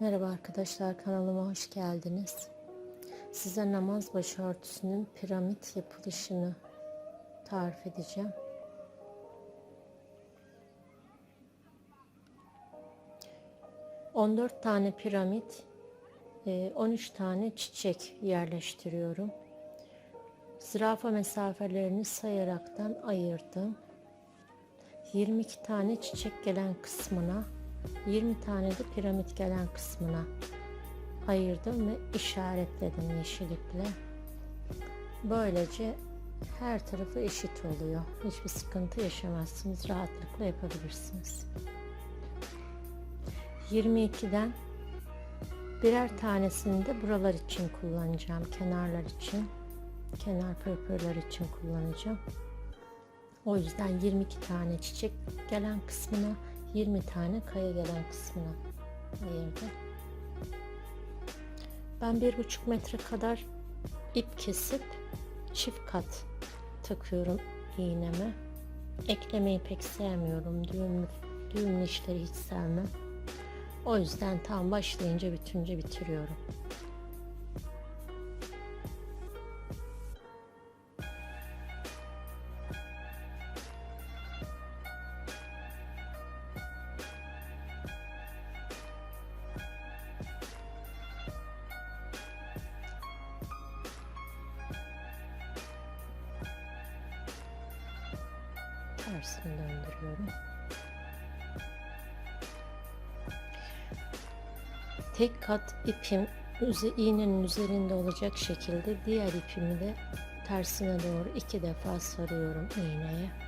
Merhaba arkadaşlar kanalıma hoş geldiniz. Size namaz başörtüsünün piramit yapılışını tarif edeceğim. ...14 tane piramit... e, ...13 tane çiçek yerleştiriyorum. Zürafa mesafelerini sayaraktan ayırdım. 22 tane çiçek gelen kısmına 20 tane de piramit gelen kısmına ayırdım ve işaretledim yeşillikle. Böylece her tarafı eşit oluyor. Hiçbir sıkıntı yaşamazsınız. Rahatlıkla yapabilirsiniz. 22'den birer tanesini de buralar için kullanacağım. Kenarlar için. Kenar pırpırlar için kullanacağım. O yüzden 22 tane çiçek gelen kısmına 20 tane kaya gelen kısmına ayırdım. Ben bir buçuk metre kadar ip kesip çift kat takıyorum iğneme. Eklemeyi pek sevmiyorum. Düğümlü, düğümlü işleri hiç sevmem. O yüzden tam başlayınca bütünce bitiriyorum. Tersini döndürüyorum. Tek kat ipim iğnenin üzerinde olacak şekilde diğer ipimi de tersine doğru iki defa sarıyorum iğneye.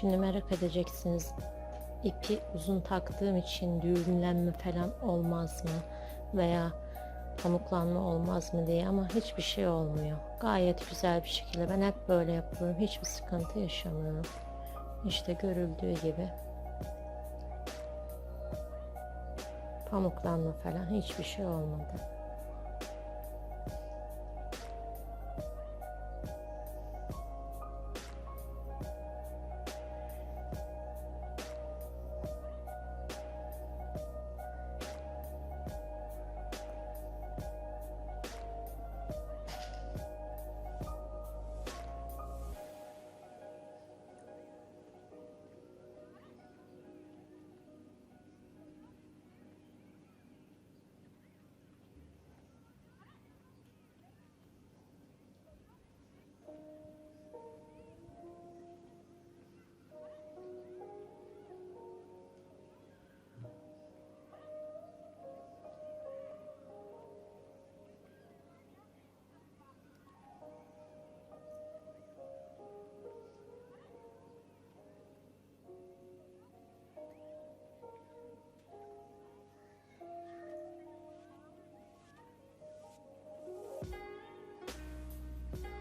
Şimdi merak edeceksiniz ipi uzun taktığım için düğümlenme falan olmaz mı veya pamuklanma olmaz mı diye ama hiçbir şey olmuyor. Gayet güzel bir şekilde ben hep böyle yapıyorum. Hiçbir sıkıntı yaşamıyorum. İşte görüldüğü gibi. Pamuklanma falan hiçbir şey olmadı.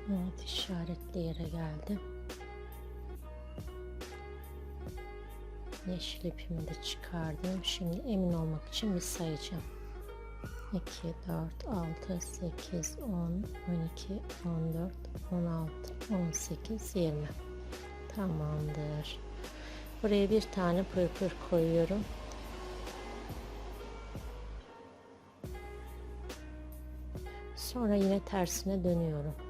Evet işaretli yere geldim. Yeşil ipimi de çıkardım. Şimdi emin olmak için bir sayacağım. 2, 4, 6, 8, 10, 12, 14, 16, 18, 20. Tamamdır. Buraya bir tane pırpır koyuyorum. Sonra yine tersine dönüyorum.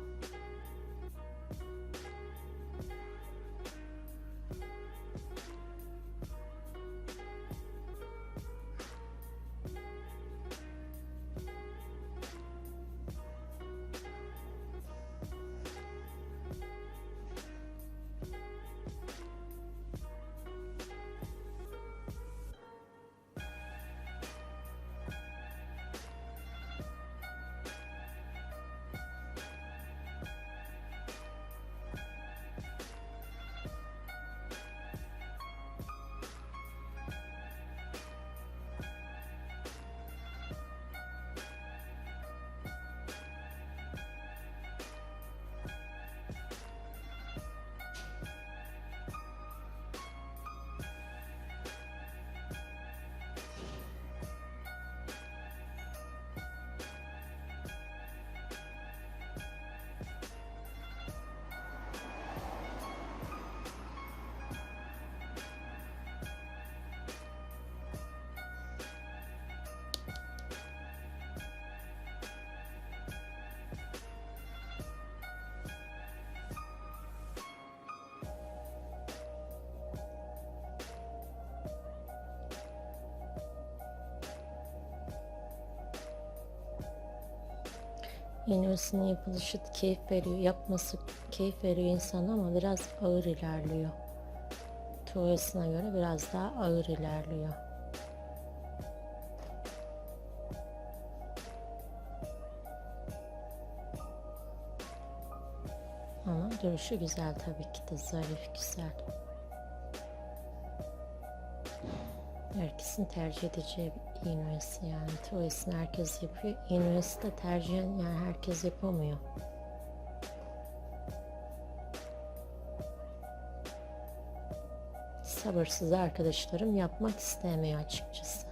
İğnesinin yapılışı keyif veriyor. Yapması keyif veriyor insana ama biraz ağır ilerliyor. Tuğlasına göre biraz daha ağır ilerliyor. Ama duruşu güzel tabii ki de zarif güzel. Herkesin tercih edeceği bir iğne yani. Tuvaletini herkes yapıyor. İğne oyası tercihen yani herkes yapamıyor. Sabırsız arkadaşlarım yapmak istemiyor açıkçası.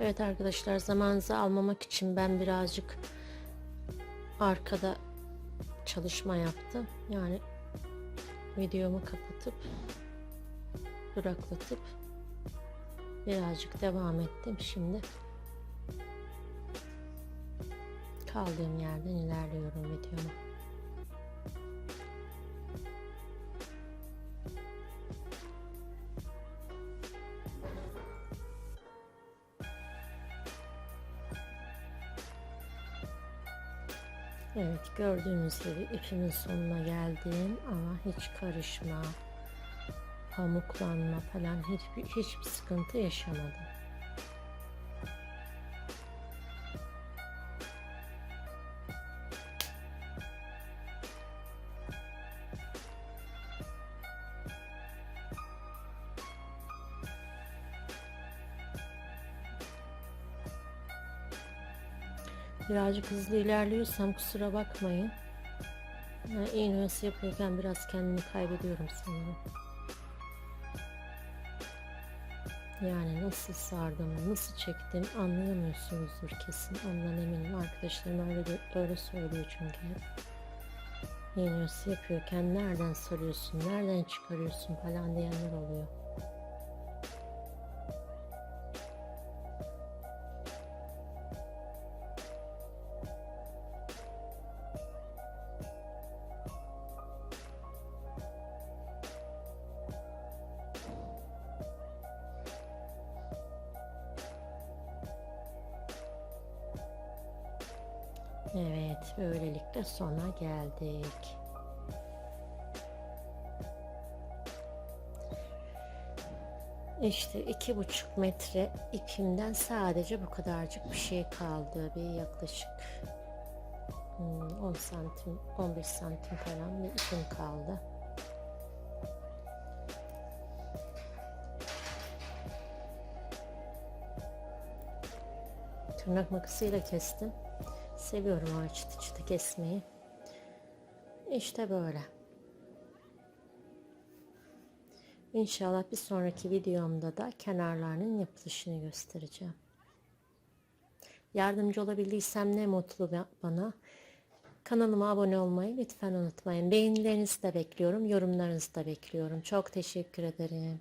Evet arkadaşlar zamanınızı almamak için ben birazcık arkada çalışma yaptım. Yani videomu kapatıp duraklatıp birazcık devam ettim. Şimdi kaldığım yerden ilerliyorum videoma. Evet gördüğünüz gibi ipimin sonuna geldim ama hiç karışma, pamuklanma falan hiçbir, hiçbir sıkıntı yaşamadım. Birazcık hızlı ilerliyorsam kusura bakmayın. Yani iğnesi yapıyorken biraz kendimi kaybediyorum sanırım. Yani nasıl sardım, nasıl çektim anlayamıyorsunuzdur kesin. Ondan eminim. Arkadaşlarım öyle, de, öyle söylüyor çünkü hep. Yapıyorken nereden sarıyorsun, nereden çıkarıyorsun falan diyenler oluyor. Evet, böylelikle sona geldik. İşte iki buçuk metre ipimden sadece bu kadarcık bir şey kaldı. Bir yaklaşık hmm, 10 santim, 15 santim falan bir ipim kaldı. Tırnak makasıyla kestim. Seviyorum o çıtı çıtı kesmeyi. İşte böyle. İnşallah bir sonraki videomda da kenarlarının yapılışını göstereceğim. Yardımcı olabildiysem ne mutlu bana. Kanalıma abone olmayı lütfen unutmayın. Beğenilerinizi de bekliyorum, yorumlarınızı da bekliyorum. Çok teşekkür ederim.